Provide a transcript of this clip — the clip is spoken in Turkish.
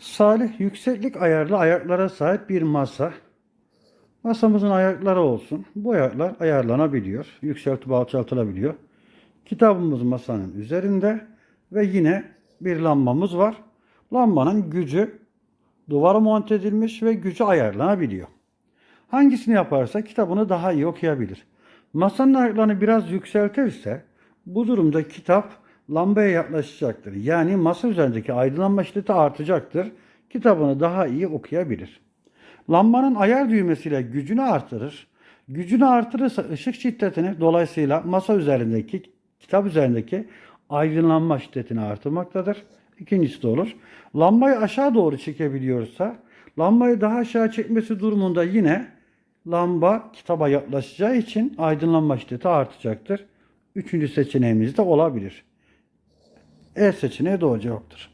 Salih yükseklik ayarlı ayaklara sahip bir masa. Masamızın ayakları olsun. Bu ayaklar ayarlanabiliyor. Yükseltip alçaltılabiliyor. Kitabımız masanın üzerinde ve yine bir lambamız var. Lambanın gücü duvara monte edilmiş ve gücü ayarlanabiliyor. Hangisini yaparsa kitabını daha iyi okuyabilir. Masanın ayaklarını biraz yükseltirse bu durumda kitap lambaya yaklaşacaktır. Yani masa üzerindeki aydınlanma şiddeti artacaktır. Kitabını daha iyi okuyabilir. Lambanın ayar düğmesiyle gücünü artırır. Gücünü artırırsa ışık şiddetini dolayısıyla masa üzerindeki kitap üzerindeki aydınlanma şiddetini artırmaktadır. İkincisi de olur. Lambayı aşağı doğru çekebiliyorsa lambayı daha aşağı çekmesi durumunda yine lamba kitaba yaklaşacağı için aydınlanma şiddeti artacaktır. Üçüncü seçeneğimiz de olabilir. E seçeneği doğru cevaptır.